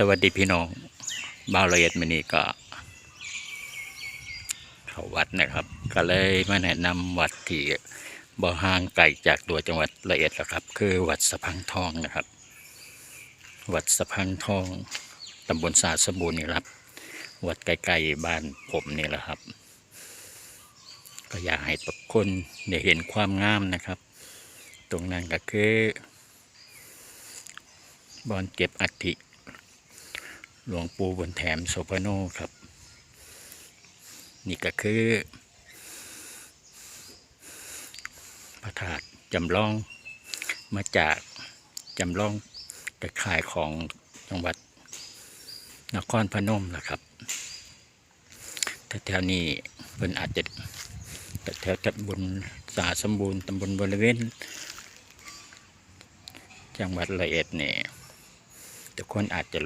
สวัสดีพี่น้องบ่าวละเอียดมินีก็ เขาวัดนะครับ ก็เลยมาแนะนำวัดที่บ่ห่างไกลจากตัวจังหวัดละเอียดแล้วครับ คือวัดสะพังทองนะครับ วัดสะพังทองตำบลสาสบูรณ์นี่ครับ วัดใกล้ๆบ้านผมนี่แหละครับ ก็อยากให้ทุกคนได้เห็นความงามนะครับ ตรงนั้นก็คือบอนเก็บอัฐิ หลวงปู่บนแถมโซพาโนครับ นี่ก็คือพระธาตุจำลองมาจากจำลองกระขายของจังหวัดนครพนมนะครับแต่แถวนี้เพิ่นอาจจะแต่แถวตำบลสาสมบูรณ์ตำบลบริเวณจังหวัดละเอียดเนี่ยทุกคนอาจจะ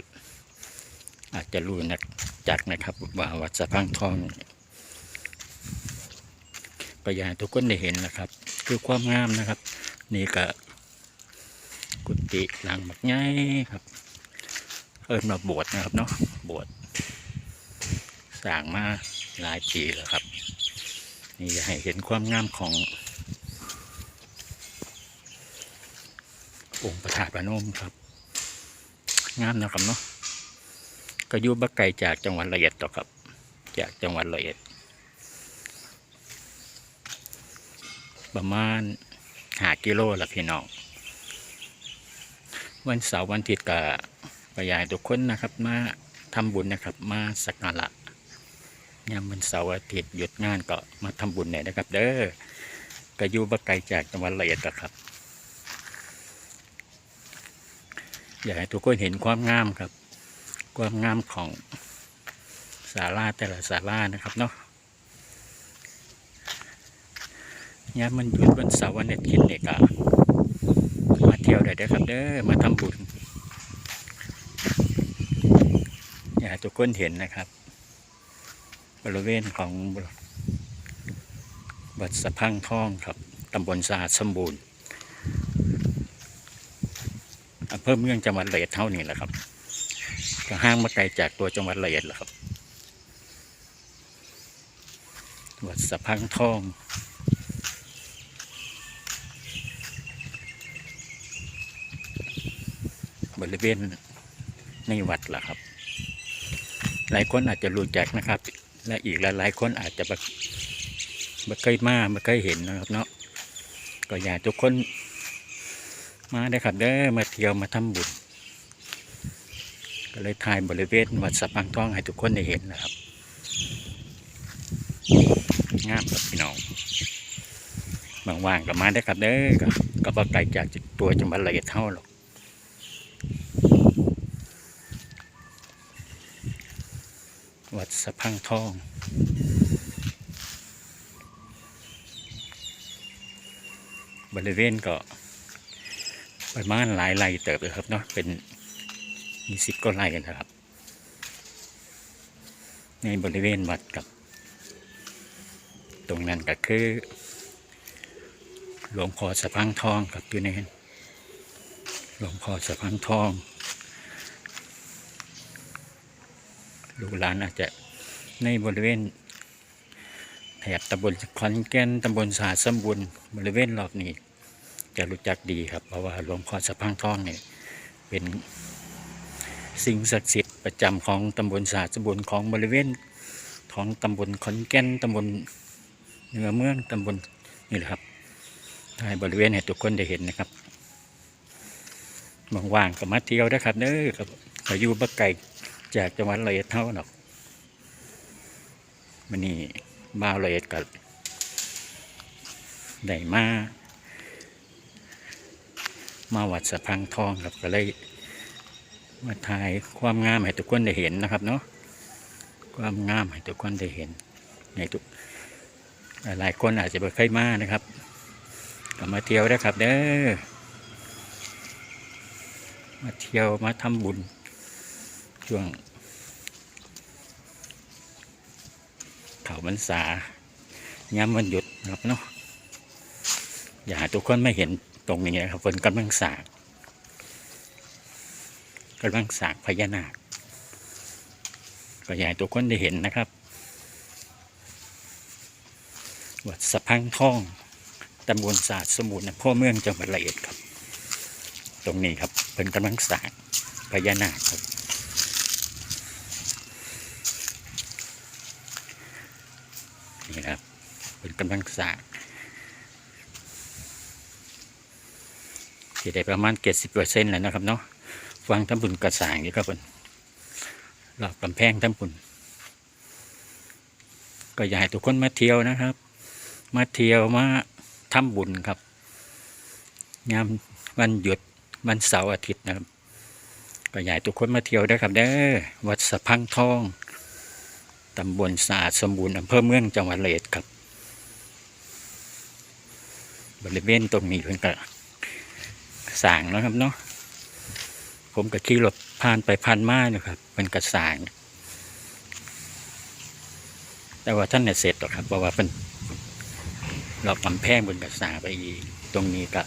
อาจจะรู้นักจักนะครับว่าวัดสะพังทองก็อยาทุกคนได้เห็นนะครับ คือความงามนะครับ นี่ก็กุฏิหลังบักง่ายครับ เอิญมาบวชนะครับเนาะบวชสร้างมาหลายปีแล้วครับ นี่ให้เห็นความงามขององค์พระธาตุพนมครับ งามนะครับเนาะ ก็อยู่บักไกลจากจังหวัดละเอียดต่อครับ จากจังหวัดละเอียด ประมาณหากิโลละพี่น้อง วันเสาร์วันอาทิตย์ก็พยายทุกคนนะครับมาทำบุญนะครับ มาสักการะยามวันเสาร์อาทิตย์หยุดงานก็มาทำบุญเนี่ยนะครับ เด้อก็อยู่บักไกลจากจังหวัดละเอียดต่อครับอยากให้ทุกคนเห็นความงามครับ ความงามของศาลาแต่ละศาลานะครับเนาะยามมันหยุดวันเสาร์วันอาทิตย์เนี่ยก็มาเที่ยวได้เด้อครับเด้อมาทำบุญอยากทุกคนเห็นนะครับ บริเวณของวัดสะพังทองครับตำบลสะอาดสมบูรณ์อำเภอเมืองจังหวัดระยเท่านี้แหละครับ ห้างมาไกลจากตัวจังหวัดละเอียดแล้วครับวัดสะพังทองบริเวณในวัดล่ะครับ หลายคนอาจจะรู้จักนะครับ และอีกหลายๆคนอาจจะบบไม่เคยมาไม่เคยเห็นนะครับเนาะก็อยากทุกคนมาได้ครับเด้อมาเที่ยวมาทำบุญ ก็เลยถ่ายบริเวณวัดสะพังทองให้ทุกคนได้เห็นนะครับงามครับพี่น้องบางว่างก็มาได้ครับเด้อก็ก็บ่ไกลจากตัวจังหวัดละเอียดเท่าหรอกวัดสะพังทองบริเวณก็ประมาณหลายไร่เติบเลยครับเนาะเป็น มีสิบก็ไล่กันนะครับ ในบริเวณวัดกับ ตรงนั้นก็คือ หลวงพ่อสะพังทองครับอยู่ในนั้นหลวงพ่อสะพังทองลูกหลานอาจจะในบริเวณแถบตำบลขอนแก่นตำบลสาสมบูรณ์บริเวณรอบนี้ จะรู้จักดีครับ เพราะว่าหลวงพ่อสะพังทองเนี่ยเป็น สิ่งศักดิ์สิทธิ์ประจำของตำบลสาสบุญของบริเวณของตำบลขอนแก่นตำบลเหนือเมืองตำบลนี่แหละครับให้บริเวณให้ทุกคนได้เห็นนะครับว่างๆก็มาเที่ยวได้ครับเด้อครับก็อยู่บักไก่จากจังหวัดระยเท่าหรอกมันนี่บ้าวระยกับได้มามาวัดสะพังทองครับก็เลย มาถ่ายความงามให้ทุกคนได้เห็นนะครับเนาะความงามให้ทุกคนได้เห็นในทุกหลายคนอาจจะไม่เคยมานะครับก็มาเที่ยวได้ครับเด้อมาเที่ยวมาทำบุญช่วงเขาบรรษาย้ำวันหยุดนะครับเนาะอยากให้ทุกคนไม่เห็นตรงนี้นะครับฝนกำลังสาด กำลังสร้างพญานาคก็อยากให้ทุกคนได้เห็นนะครับ วัดสะพังทองตำบลศาสตร์สมุทรอำเพ่อเมืองจังหวัดระยองครับ ตรงนี้ครับเป็นกำลังสร้างพญานาคครับนี่ครับเป็นกำลังสร้างที่ได้ประมาณเจ็ดสิบเปอร์เซ็นต์แล้วนะครับเนาะ ฟังทั้งบุญกระสางนี่ครับผมรอบกำแพงทั้งบุญก็อยากให้ทุกคนมาเที่ยวนะครับ มาเที่ยวมาทำบุญครับงามวันหยุดวันเสาร์อาทิตย์นะครับก็อยากให้ทุกคนมาเที่ยวได้ครับเด้อวัดสะพังทองตำบลสะอาดสมบูรณ์อำเภอเมืองจังหวัดเลยครับ บริเวณตรงนี้เพิ่นก็สางนะครับเนาะ ผมก็ขี่รถผ่านไปผ่านมาอยู่ครับเป็นกระสางแต่ว่าท่านเนี่ยเสร็จหรอกครับเพราะว่าเป็นรอบกำแพงบนกระสางไปอีกตรงนี้ก็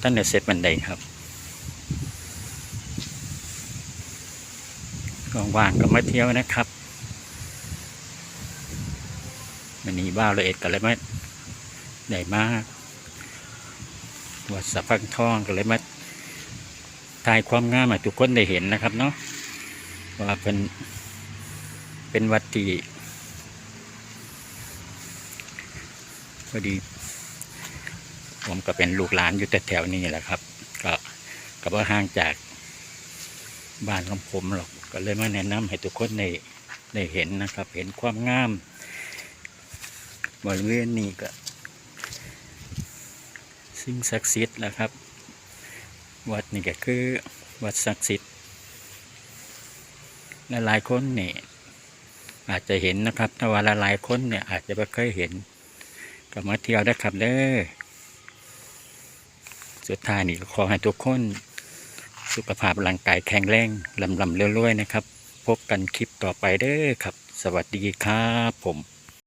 ท่านเนี่ยเสร็จบันไดครับว่างๆก็มาเที่ยวนะครับมันนี้บ้าวละเอ็ดกันเลยมาได้มากวัดสะพังทองก็เลยมาถ่ายความงามให้ทุกคนได้เห็นนะครับเนาะว่าเป็นเป็นวัดที่พอดี ผมก็เป็นลูกหลานอยู่แต่แถวนี้แหละครับ ก็ก็บ่าห่างจากบ้านของผมหรอกก็เลยมาแนะนำให้ทุกคนได้ได้เห็นนะครับ เห็นความงามบริเวณนี้ก็ สิ่งศักดิ์สิทธิ์แหล้วครับ วัดนี่ก็คือวัดศักดิ์สิทธิ์และหลายคนเนี่ยอาจจะเห็นนะครับแต่ว่าหลายๆคนเนี่ยอาจจะไม่เคยเห็น ก็มาเที่ยวได้ครับเด้อสุดท้ายนี่ขอให้ทุกคนสุขภาพร่างกายแข็งแรงลำลำเรื่อยๆนะครับ พบกันคลิปต่อไปเด้อครับ สวัสดีครับผม